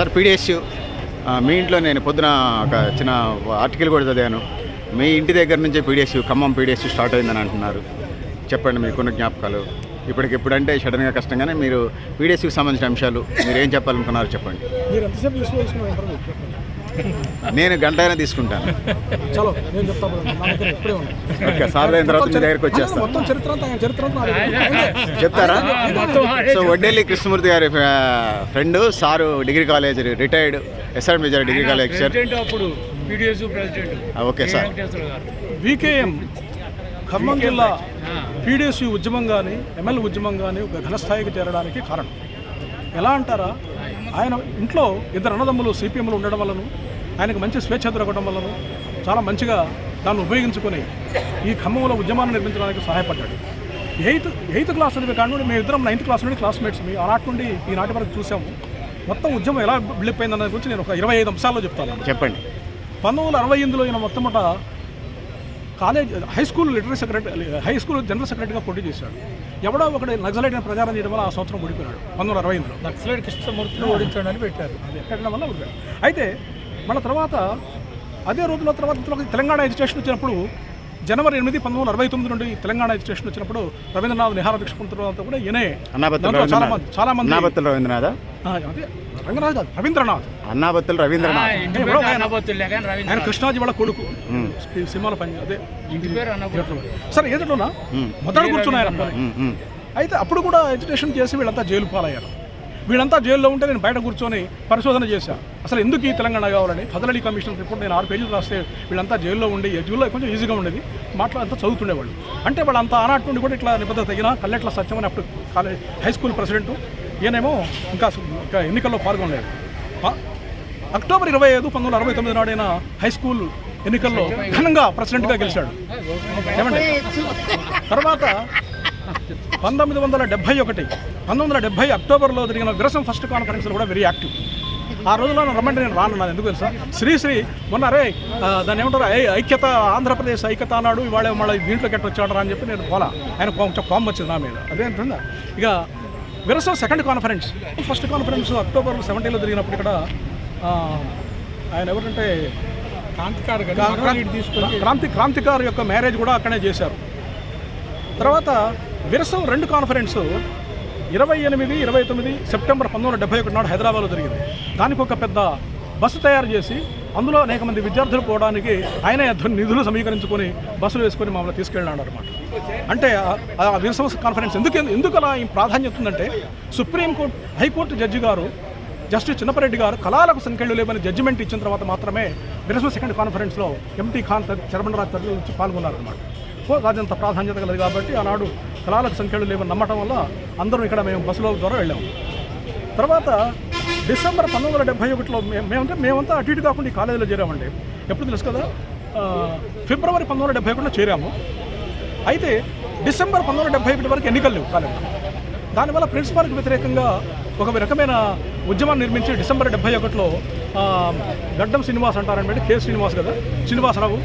Sir PDS మీ ఇంట్లో నేను పొద్దున ఒక చిన్న ఆర్టికల్ కూడా చదివాను. మీ ఇంటి దగ్గర నుంచే పీడిఎస్ ఖమ్మం పీడిఎస్ స్టార్ట్ అయిందని అంటున్నారు. చెప్పండి మీకున్న జ్ఞాపకాలు. ఇప్పటికి ఇప్పుడంటే సడన్గా కష్టంగానే మీరు పీడిఎస్కి సంబంధించిన అంశాలు మీరు ఏం చెప్పాలనుకున్నారు చెప్పండి. నేను గంట అయినా తీసుకుంటాను. చలో నేను చెప్తా పోదాం. నా దగ్గర ఇప్పుడే ఉంది ఓకే అయిన తర్వాత మీ దగ్గరికి వచ్చేస్తాను. మొత్తం చరిత్ర. చెప్తారా? సో వడ్డేలి కృష్ణమూర్తి గారి friend sir degree college retired SR major degree college okay sir. VKM Khammam జిల్లా పీడిఎస్యు ఉద్యమం కానీ ఎంఎల్ ఉద్యమం కానీ ఒక ఘనస్థాయికి చేరడానికి కారణం. ఎలా అంటారా? ఆయన ఇంట్లో ఇద్దరు అన్నదమ్ములు సిపిఎంలు ఉండడం వల్లను ఆయనకు మంచి స్వేచ్ఛ దొరకడం వల్లను చాలా మంచిగా దాన్ని ఉపయోగించుకొని ఈ ఖమ్మంలో ఉద్యమాన్ని నిర్మించడానికి సహాయపడ్డాడు. ఎయిత్ ఎయిత్ క్లాస్ చదివే కానుండి మేము ఇద్దరం నైన్త్ క్లాస్ నుండి క్లాస్మేట్స్. మీ ఆనాటి నుండి ఈనాటి వరకు చూసాము. మొత్తం ఉద్యమం ఎలా బిల్డప్ గురించి నేను ఒక ఇరవై ఐదు అంశాల్లో చెప్తాను. చెప్పండి. పంతొమ్మిది వందల అరవై ఎనిమిదిలో ఈయన మొట్టమొదట college high school literary secretary high school general సెక్రటరీగా పోటీ చేశాడు. ఎవడో ఒకటి నక్సలైట్ అని ప్రచారం చేయడం వల్ల ఆ సంవత్సరం ఓడిపోయాడు పంతొమ్మిది వందల అరవై ఎనిమిదిలో నక్సలైట్ కృష్ణమూర్తిని ఓడించడానికి పెట్టారు. అది ఎక్కడం వల్ల ఓడిపోయాడు. అయితే మన తర్వాత అదే రోజుల తర్వాత తెలంగాణ ఎడ్యుకేషన్ వచ్చినప్పుడు జనవరి ఎనిమిది పంతొమ్మిది వందల అరవై తొమ్మిది నుండి తెలంగాణ ఎడ్యుకేషన్ వచ్చినప్పుడు రవీంద్రనాథ్ నిహార దీక్ష తర్వాత కూడా ఈయనే చాలా మంది చాలా మంది రవీంద్రనాథ్? రంగనాథ్ కాదు రవీంద్రనాథ్. అన్నాబత్తుల రవీంద్రనాథ్. ఆయన- కృష్ణాజీ వాళ్ళ కొడుకు. సినిమాల పని అదే. ఇంటి పేరు అన్నబోతులు సరే మ్మ్. మొదట కూర్చున్నారు. అయితే అప్పుడు కూడా ఎడ్యుకేషన్ చేసి వీళ్ళంతా జైలు పాలయ్యారు. వీళ్ళంతా జైల్లో ఉంటే నేను బయట కూర్చొని పరిశోధన చేశాను అసలు ఎందుకు ఈ తెలంగాణ కావాలని? ఫదలీ కమిషన్ రిపోర్ట్ నేను ఆరు పేజీలు రాస్తే వీళ్ళంతా జైల్లో ఉండి జైల్లో కొంచెం ఈజీగా ఉండేది. మాట్లాడంతా చదువుతుండేవాళ్ళు. అంటే వాళ్ళంతా ఆనాటి నుండి కూడా ఇట్లా నిబద్ధత తగిన కల్లెట్ల సత్యం అని అప్పుడు కాలేజ్ హై స్కూల్ ప్రెసిడెంట్. ఈయనేమో ఇంకా ఇంకా ఎన్నికల్లో పాల్గొనలేదు. అక్టోబర్ ఇరవై ఐదు పంతొమ్మిది వందల అరవై తొమ్మిది నాడైన హై స్కూల్ ఎన్నికల్లో ఘనంగా ప్రెసిడెంట్గా గెలిచాడు. ఏమండి? తర్వాత పంతొమ్మిది వందల డెబ్బై ఒకటి పంతొమ్మిది వందల డెబ్బై అక్టోబర్లో జరిగిన విరసం ఫస్ట్ కాన్ఫరెన్స్ కూడా వెరీ యాక్టివ్ ఆ రోజుల్లో రమ్మంటే నేను రానున్నాను. ఎందుకు తెలుసా? శ్రీశ్రీ మొన్న అరే దాన్ని ఏమంటారు? ఐ ఐక్యత ఆంధ్రప్రదేశ్ ఐక్యత అన్నాడు ఇవాళ మళ్ళీ దీంట్లోకి ఎట్లా వచ్చాడు అని చెప్పి నేను పోలా. ఆయన కొంచెం కోపం వచ్చింది నా మీద. అదేంటుందా? ఇక Virasam second conference first conference October సెవెంటీన్లో జరిగినప్పుడు ఇక్కడ ఆయన ఎవరంటే క్రాంతి క్రాంతికారు యొక్క మ్యారేజ్ కూడా అక్కడే చేశారు. తర్వాత విరసం రెండు కాన్ఫరెన్స్ ఇరవై ఎనిమిది ఇరవై తొమ్మిది సెప్టెంబర్ పంతొమ్మిది వందల డెబ్బై ఒకటి నాడు హైదరాబాద్లో జరిగింది. దానికి ఒక పెద్ద బస్సు తయారు చేసి అందులో అనేక మంది విద్యార్థులు పోవడానికి ఆయన నిధులు సమీకరించుకొని బస్సులు వేసుకొని మమ్మల్ని తీసుకెళ్ళాడు అనమాట అంటే ఆ- ఆ కాన్ఫరెన్స్ ఎందుకు ఎందుకు అలా ప్రాధాన్యత ఉందంటే supreme court high court judge గారు జస్టిస్ చిన్నపరెడ్డి గారు కళాలకు సంఖ్యలు లేవని జడ్జిమెంట్ ఇచ్చిన తర్వాత మాత్రమే విరసం సెకండ్ కాన్ఫరెన్స్లో ఎంటీ ఖాన్ చరబండరాజ్ తరలి వచ్చి పాల్గొన్నారు అనమాట అదంత ప్రాధాన్యత కలదు కాబట్టి ఆనాడు కళాలకు సంఖ్యలు లేవని నమ్మటం వల్ల అందరం ఇక్కడ మేము బస్సులో ద్వారా వెళ్ళాము తర్వాత డిసెంబర్ పంతొమ్మిది వందల డెబ్బై ఒకటిలో మేమంటే మేమంతా అటు ఇటు కాకుండా ఈ కాలేజీలో చేరామండి. ఎప్పుడు తెలుసు కదా? ఫిబ్రవరి పంతొమ్మిది వందల డెబ్బై ఒకటిలో చేరాము. అయితే డిసెంబర్ పంతొమ్మిది వందల డెబ్బై ఒకటి వరకు ఎన్నికలు లేవు కాలేజీలో. దానివల్ల ప్రిన్సిపాల్కి వ్యతిరేకంగా ఒక రకమైన ఉద్యమాన్ని నిర్మించి డిసెంబర్ డెబ్బై ఒకటిలో గడ్డం శ్రీనివాస్ అంటారనమాట కె శ్రీనివాస్ కదా శ్రీనివాసరావు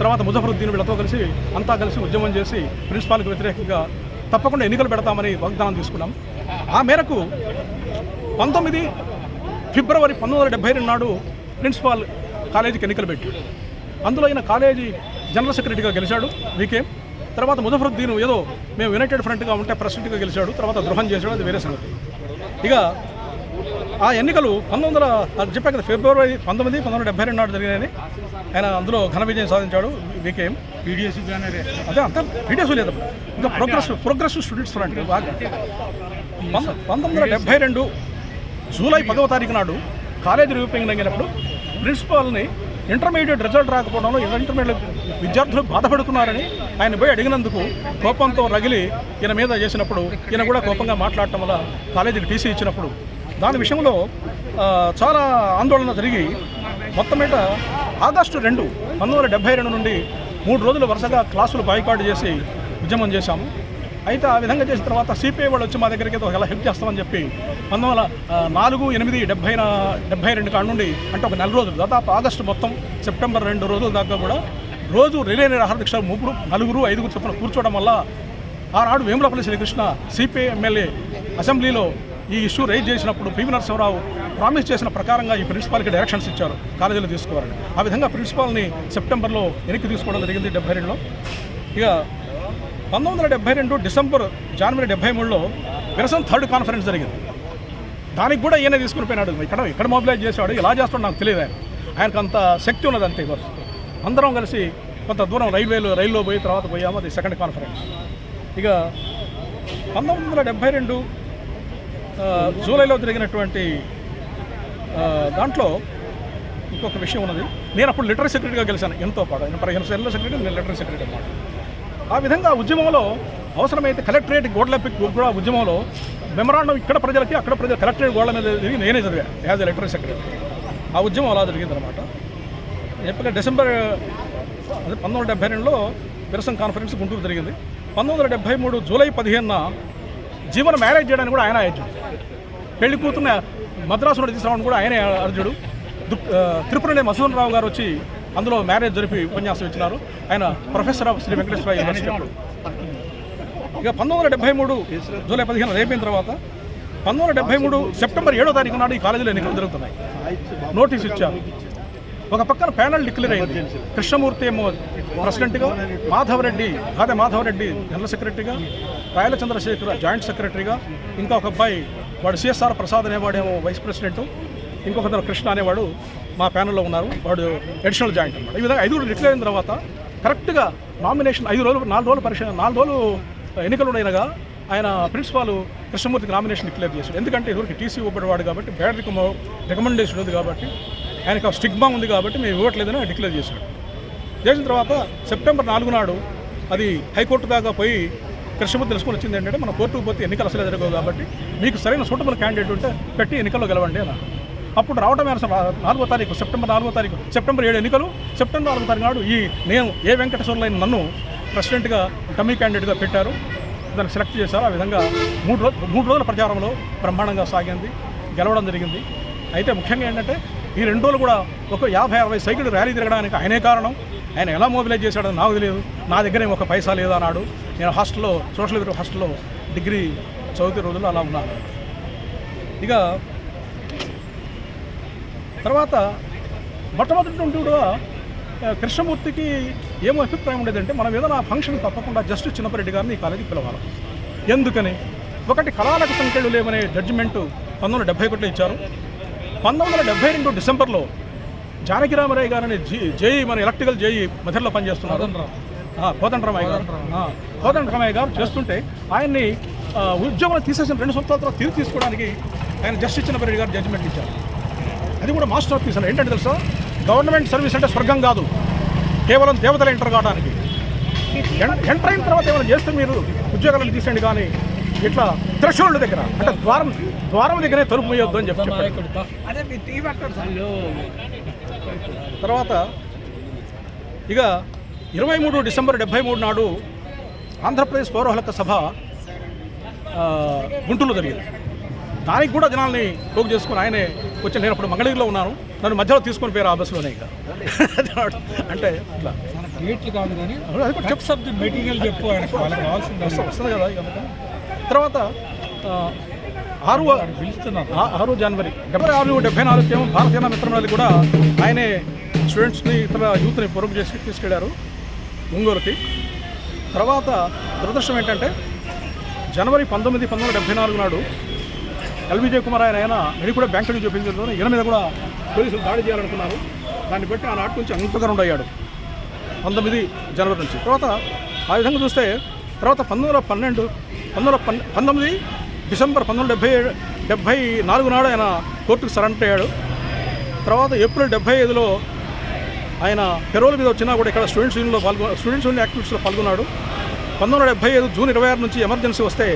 తర్వాత ముజఫరుద్దీన్ వీళ్ళతో కలిసి అంతా కలిసి ఉద్యమం చేసి ప్రిన్సిపాల్కి వ్యతిరేకంగా తప్పకుండా ఎన్నికలు పెడతామని వాగ్దానం తీసుకున్నాం. ఆ మేరకు పంతొమ్మిది ఫిబ్రవరి పంతొమ్మిది వందల డెబ్బై రెండు నాడు ప్రిన్సిపాల్ కాలేజీకి ఎన్నికలు పెట్టాడు. అందులో ఆయన కాలేజీ జనరల్ సెక్రటరీగా గెలిచాడు వీకే. తర్వాత ముజఫరుద్దీన్ ఏదో మేము యునైటెడ్ ఫ్రంట్గా ఉంటే ప్రెసిడెంట్గా గెలిచాడు తర్వాత ద్రోహం చేశాడు అది వేరే సంగతి. ఇక ఆ ఎన్నికలు పంతొమ్మిది వందల అది చెప్పా కదా ఫిబ్రవరి పంతొమ్మిది పంతొమ్మిది వందల డెబ్బై రెండు నాడు జరిగినాయని. ఆయన అందులో ఘన విజయం సాధించాడు వీకేఎం పీడిఎస్ అదే అంతా వీడియోస్ లేదు. ఇంకా ప్రోగ్రెస్ ప్రోగ్రెసివ్ స్టూడెంట్స్ ఫ్రంట్. పంతొమ్మిది వందల డెబ్బై రెండు జూలై పదవ తారీఖు నాడు కాలేజీ రివ్యూపింగ్ అయినప్పుడు ప్రిన్సిపాల్ని ఇంటర్మీడియట్ రిజల్ట్ రాకపోవడంలో ఇంటర్మీడియట్ విద్యార్థులు బాధపడుతున్నారని ఆయన పోయి అడిగినందుకు కోపంతో రగిలి ఈయన మీద చేసినప్పుడు ఈయన కూడా కోపంగా మాట్లాడటం వల్ల కాలేజీకి టీసీ ఇచ్చినప్పుడు దాని విషయంలో చాలా ఆందోళన జరిగి మొత్తం మీద ఆగస్టు రెండు పంతొమ్మిది వందల డెబ్బై రెండు నుండి మూడు రోజులు వరుసగా క్లాసులు బాయ్కాట్ చేసి ఉద్యమం చేశాము. అయితే ఆ విధంగా చేసిన తర్వాత సిపిఐ వాళ్ళు వచ్చి మా దగ్గరికి ఏదో ఎలా హెల్ప్ చేస్తామని చెప్పి పంతొమ్మిది వందల నాలుగు ఎనిమిది డెబ్బై డెబ్బై రెండు కాడ నుండి అంటే ఒక నెల రోజులు దాదాపు ఆగస్టు మొత్తం సెప్టెంబర్ రెండు రోజుల దాకా కూడా రోజు రిలే నిరాహార దీక్ష ముగ్గురు నలుగురు ఐదుగురు చొప్పున కూర్చోవడం వల్ల ఆనాడు వేములపల్లి శ్రీకృష్ణ సిపిఐ ఎమ్మెల్యే అసెంబ్లీలో ఈ ఇష్యూ రైజ్ చేసినప్పుడు పివి నరసింహరావు ప్రామిస్ చేసిన ప్రకారంగా ఈ ప్రిన్సిపాల్కి డైరెక్షన్స్ ఇచ్చారు కాలేజీలో తీసుకోవాలని. ఆ విధంగా ప్రిన్సిపాల్ని సెప్టెంబర్లో వెనక్కి తీసుకోవడం జరిగింది డెబ్బై రెండులో. ఇక పంతొమ్మిది వందల డెబ్బై రెండు డిసెంబర్ జనవరి డెబ్బై మూడులో విరసం థర్డ్ కాన్ఫరెన్స్ జరిగింది. దానికి కూడా ఈయన తీసుకుని పోయినాడు. ఇక్కడ ఇక్కడ మొబిలైజ్ చేసేవాడు. ఎలా చేస్తాడు నాకు తెలియదు ఆయన. ఆయనకు అంత శక్తి ఉన్నది అంతే అందరం కలిసి కొంత దూరం రైల్వేలో రైల్లో పోయి తర్వాత పోయాము. అది సెకండ్ కాన్ఫరెన్స్. ఇక పంతొమ్మిది వందల డెబ్బై రెండు జూలైలో జరిగినటువంటి దాంట్లో ఇంకొక విషయం ఉన్నది. నేను అప్పుడు లిటరీ సెక్రటరీగా గెలిచాను. ఎంతో పాటు. ఆయన పదిహేను సెల్ల సెక్రటరీ నేను లిటరీ సెక్రటరీ అన్నమాట. ఆ విధంగా ఉద్యమంలో అవసరమైతే కలెక్టరేట్ గోడల కూడా ఉద్యమంలో మెమరాండం ఇక్కడ ప్రజలకి అక్కడ ప్రజలు కలెక్టరేట్ గోడల మీద తిరిగి నేనే చదివా యాజ్ ఎ సెక్రటరీ. ఆ ఉద్యమం అలా జరిగిందనమాట చెప్పగా డిసెంబర్ అదే పంతొమ్మిది వందల డెబ్బై రెండులో విరసం కాన్ఫరెన్స్ గుంటూరు జరిగింది. పంతొమ్మిది వందల డెబ్బై మూడు జూలై పదిహేనున జీవన మ్యారేజ్ చేయడానికి కూడా ఆయన అర్జుడు పెళ్ళి కూతున్న మద్రాసు నుండి తీసుకురావడం కూడా ఆయనే అర్జుడు దుక్ త్రిపురనే మసూన్ రావు గారు వచ్చి అందులో మ్యారేజ్ జరిపి ఉపన్యాసం ఇచ్చినారు. ఆయన professor of Sri Venkateswara university ఇక పంతొమ్మిది వందల డెబ్బై మూడు జూలై పదిహేను రేపైన తర్వాత పంతొమ్మిది వందల డెబ్బై మూడు సెప్టెంబర్ ఏడో తారీఖు నాడు ఈ కాలేజీలో ఎన్నికలు జరుగుతున్నాయి. నోటీస్ ఇచ్చారు. ఒక పక్కన ప్యానల్ డిక్లేర్ అయింది. కృష్ణమూర్తి ఏమో ప్రెసిడెంట్గా మాధవరెడ్డి గాదె మాధవరెడ్డి జనరల్ సెక్రటరీగా రాయల చంద్రశేఖర్ జాయింట్ సెక్రటరీగా ఇంకా ఒక అబ్బాయి వాడు సిఎస్ఆర్ ప్రసాద్ అనేవాడేమో వైస్ ప్రెసిడెంట్ ఇంకొక కృష్ణ అనేవాడు మా ప్యానల్లో ఉన్నారు. వాడు అడిషనల్ జాయింట్ అనమాట ఈ విధంగా ఐదుగురు డిక్లేర్ అయిన తర్వాత కరెక్ట్గా నామినేషన్ ఐదు రోజులు నాలుగు రోజులు పరిశీలన నాలుగు రోజులు ఎన్నికలు ఉండగా ఆయన ప్రిన్సిపాల్ కృష్ణమూర్తికి నామినేషన్ డిక్లేర్ చేశాడు. ఎందుకంటే ఇదివరకు టీసీ ఇవ్వబడేవాడు కాబట్టి బ్యాడ్ రికమెండేషన్ ఉంది కాబట్టి ఆయనకు ఆ స్టిగ్మా ఉంది కాబట్టి మేము ఇవ్వట్లేదని డిక్లేర్ చేశాడు. చేసిన తర్వాత సెప్టెంబర్ నాలుగు నాడు అది హైకోర్టు దాకా పోయి కృష్ణమూర్తి తెలుసుకుని వచ్చింది ఏంటంటే మన కోర్టుకు పోతే ఎన్నికలు అసలే జరగవు కాబట్టి మీకు సరైన సూటబుల్ క్యాండిడేట్ ఉంటే పెట్టి ఎన్నికల్లో గెలవండి అన్నారు. అప్పుడు రావడం ఆయన నాలుగో తారీఖు సెప్టెంబర్ నాలుగో తారీఖు సెప్టెంబర్ ఏడు ఎన్నికలు సెప్టెంబర్ నాలుగో తారీఖు నాడు ఈ నేను ఏ వెంకటేశ్వర్లైన అయిన నన్ను ప్రెసిడెంట్గా డమ్మీ క్యాండిడేట్గా పెట్టారు. దాన్ని సెలెక్ట్ చేశారు. ఆ విధంగా మూడు రోజు మూడు రోజుల ప్రచారంలో బ్రహ్మాండంగా సాగింది గెలవడం జరిగింది. అయితే ముఖ్యంగా ఏంటంటే ఈ రెండు రోజులు కూడా ఒక యాభై అరవై సైకిల్ ర్యాలీ తిరగడానికి ఆయనే కారణం. ఆయన ఎలా మొబిలైజ్ చేశాడో నాకు తెలియదు. నా దగ్గర ఒక పైసా లేదు అన్నాడు. నేను హాస్టల్లో సోషల్ హాస్టల్లో డిగ్రీ చదువుతున్న రోజుల్లో అలా ఉన్నాను. ఇక తర్వాత మొట్టమొదటి కూడా ఆ, కృష్ణమూర్తికి ఏమో అభిప్రాయం ఉండేదంటే మనం ఏదైనా ఫంక్షన్ తప్పకుండా జస్టిస్ చిన్నపరెడ్డి గారిని ఈ కాలేజీకి పిలవాలి. ఎందుకని? ఒకటి కళాలకు సంఖ్యలు లేవనే జడ్జిమెంటు పంతొమ్మిది వందల డెబ్బై ఒకటిలో ఇచ్చారు. పంతొమ్మిది వందల డెబ్బై రెండు డిసెంబర్లో జానకిరామరాయ్ గారు అనే జీ జేఈ మన ఎలక్ట్రికల్ జేఈ మధ్యలో పనిచేస్తున్నారు. ఆ, కోదండరామయ్య గారు. ఆ, కోదండరామయ్య గారు చేస్తుంటే ఆయన్ని ఆ, ఉద్యోగం తీసేసిన రెండు సంవత్సరాల తిరిగి తీసుకోవడానికి ఆయన జస్టిస్ చిన్నపరెడ్డి గారు జడ్జిమెంట్ ఇచ్చారు. అది కూడా మాస్టర్ ఆఫ్ పీస్ అని. ఏంటంటే తెలుసా? గవర్నమెంట్ సర్వీస్ అంటే స్వర్గం కాదు. కేవలం దేవతలు ఎంటర్ కావడానికి. ఎంటర్ అయిన తర్వాత ఏమైనా చేస్తే మీరు ఉద్యోగాలను తీసేయండి కానీ ఇట్లా థ్రెషోల్డ్ దగ్గర అంటే ద్వారం ద్వారం దగ్గరే తలుపు అని చెప్పి తర్వాత ఇక ఇరవై మూడు డిసెంబర్ డెబ్బై మూడు నాడు ఆంధ్రప్రదేశ్ పౌర హక్కుల సభ గుంటూరులో జరిగింది. దానికి కూడా జనాల్ని పోగు చేసుకుని ఆయనే వచ్చి నేను అప్పుడు మంగళగిరిలో ఉన్నాను. నన్ను మధ్యలో తీసుకొని పోయారు ఆ బస్సులోనే ఇక. అంటే ఇట్లా. గేట్లు కాదు కానీ ది మెటీరియల్ చెప్పు. ఆయనకు వాళ్ళకి కావాల్సింది. వస్తుంది కదా ఇక. తర్వాత ఆరు పిలుస్తున్నారు. ఆరు జనవరి డెబ్బై ఆరు డెబ్బై నాలుగు ఏమో భారతీయ మిత్రమండలి కూడా ఆయనే స్టూడెంట్స్ని ఇతర యూత్ని పొరుగు చేసి తీసుకెళ్ళారు ఒంగోలుకి. తర్వాత దురదృష్టం ఏంటంటే జనవరి పంతొమ్మిది పంతొమ్మిది డెబ్బై నాలుగు నాడు ఎల్విజయ్ కుమార్ ఆయన ఆయన నేను కూడా బ్యాంక్ నుంచి చూపించడంతో ఈయన మీద కూడా పోలీసులు దాడి చేయాలనుకున్నారు. దాన్ని బట్టి ఆ నాటి నుంచి అంతగా అయ్యాడు పంతొమ్మిది జనవరి నుంచి. తర్వాత ఆ విధంగా చూస్తే తర్వాత పంతొమ్మిది వందల పన్నెండు పంతొమ్మిది పన్ పంతొమ్మిది డిసెంబర్ పంతొమ్మిది డెబ్బై డెబ్బై నాలుగు నాడు ఆయన కోర్టుకు సరెండర్ అయ్యాడు. తర్వాత ఏప్రిల్ డెబ్బై ఐదులో ఆయన పెరోల్ మీద వచ్చినా కూడా ఇక్కడ స్టూడెంట్స్ యూనియన్లో పాల్గొ స్టూడెంట్స్ యూనియన్ యాక్టివిటీస్లో పాల్గొన్నాడు. పంతొమ్మిది వందల డెబ్బై ఐదు జూన్ ఇరవై ఆరు నుంచి ఎమర్జెన్సీ వస్తే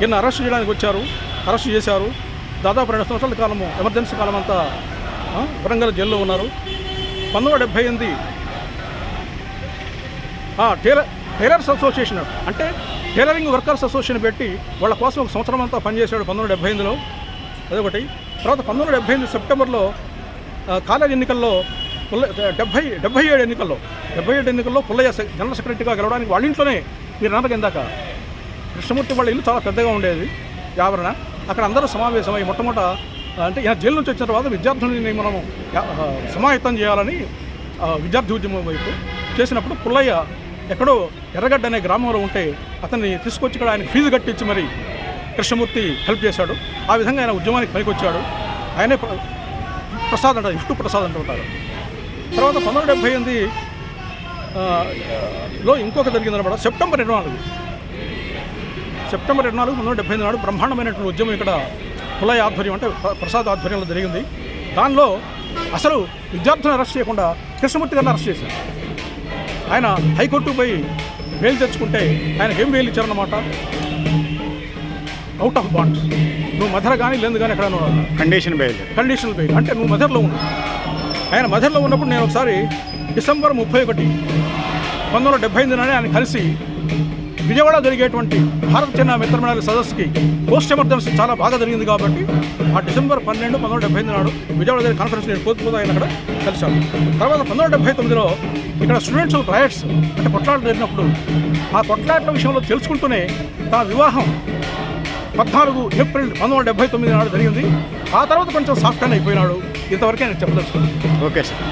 ఈయన అరెస్ట్ చేయడానికి వచ్చారు. అరెస్ట్ చేశారు. దాదాపు రెండు సంవత్సరాల కాలము ఎమర్జెన్సీ కాలం అంతా వరంగల్ జైల్లో ఉన్నారు. పంతొమ్మిది వందల డెబ్బై ఎనిమిది టైలర్ టైలర్స్ అసోసియేషన్ అంటే టైలరింగ్ వర్కర్స్ అసోసియేషన్ పెట్టి వాళ్ళ కోసం ఒక సంవత్సరం అంతా పనిచేశాడు పంతొమ్మిది వందల డెబ్బై ఎనిమిదిలో. అదొకటి. తర్వాత పంతొమ్మిది వందల డెబ్బై ఎనిమిది సెప్టెంబర్లో కాలేజీ కాలేజ్ ఎన్నికల్లో పుల్ల డెబ్బై డెబ్బై ఏడు ఎన్నికల్లో డెబ్బై ఏడు ఎన్నికల్లో పుల్లయ్య జనరల్ సెక్రటరీగా గెలవడానికి వాళ్ళ ఇంట్లోనే మీరు అన్నారు ఇందాక కృష్ణమూర్తి వాళ్ళ ఇల్లు చాలా పెద్దగా ఉండేది. యావరణ అక్కడ అందరూ సమావేశమై మొట్టమొదట అంటే జైలు నుంచి వచ్చిన తర్వాత విద్యార్థులని మనం సమాయత్తం చేయాలని విద్యార్థి ఉద్యమం వైపు చేసినప్పుడు పుల్లయ్య ఎక్కడో ఎర్రగడ్డ అనే గ్రామంలో ఉంటే అతన్ని తీసుకొచ్చి ఇక్కడ ఆయన ఫీజు కట్టించి మరి కృష్ణమూర్తి హెల్ప్ చేశాడు. ఆ విధంగా ఆయన ఉద్యమానికి పనికొచ్చాడు. ఆయనే ప్రసాద్ అంటారు ఇష్టు ప్రసాద్ అంటుంటారు తర్వాత పంతొమ్మిది డెబ్బై ఎనిమిది లో ఇంకొక జరిగిందనమాట సెప్టెంబర్ ఇరవై నాలుగు. సెప్టెంబర్ ఇరవై నాలుగు పంతొమ్మిది డెబ్బై నాడు బ్రహ్మాండమైనటువంటి ఉద్యమం ఇక్కడ పుల్లయ్య ఆధ్వర్యం అంటే ప్ర- ప్రసాద్ ఆధ్వర్యంలో జరిగింది. దానిలో అసలు విద్యార్థులను అరెస్ట్ చేయకుండా కృష్ణమూర్తి గారిని అరెస్ట్ చేశారు. ఆయన హైకోర్టుకు పోయి బెయిల్ తెచ్చుకుంటే ఆయనకి ఏం బెయిల్ ఇచ్చారన్నమాట అవుట్ ఆఫ్ బాండ్ నువ్వు మదర్ కానీ లేదు కానీ ఎక్కడ కండిషన్ బెయిల్ కండిషనల్ బెయిల్ అంటే నువ్వు మదర్లో ఉండు. ఆయన మదర్లో ఉన్నప్పుడు నేను ఒకసారి డిసెంబర్ ముప్పై ఒకటి పంతొమ్మిది వందల డెబ్బై ఎనిమిది ఆయన కలిసి విజయవాడ జరిగేటువంటి భారత చైనా మిత్రమండలి సదస్సుకి పోస్ట్ ఎమర్జెన్సీ చాలా బాగా జరిగింది కాబట్టి ఆ డిసెంబర్ పన్నెండు పంతొమ్మిది డెబ్బై ఎనిమిది నాడు విజయవాడ జరిగే కాన్ఫరెన్స్ నేను పోతు ఆయన అక్కడ కలిశాను. తర్వాత పంతొమ్మిది డెబ్బై తొమ్మిదిలో ఇక్కడ స్టూడెంట్స్ రైట్స్ అంటే కొట్లాటలు జరిగినప్పుడు ఆ కొట్లాట్ల విషయంలో తెలుసుకుంటూనే తన వివాహం పద్నాలుగు ఏప్రిల్ పంతొమ్మిది వందల డెబ్బై తొమ్మిది నాడు జరిగింది. ఆ తర్వాత కొంచెం సాఫ్ట్ అయిపోయినాడు. ఇంతవరకే నేను చెప్పదలుచుకున్నాను. Okay sir.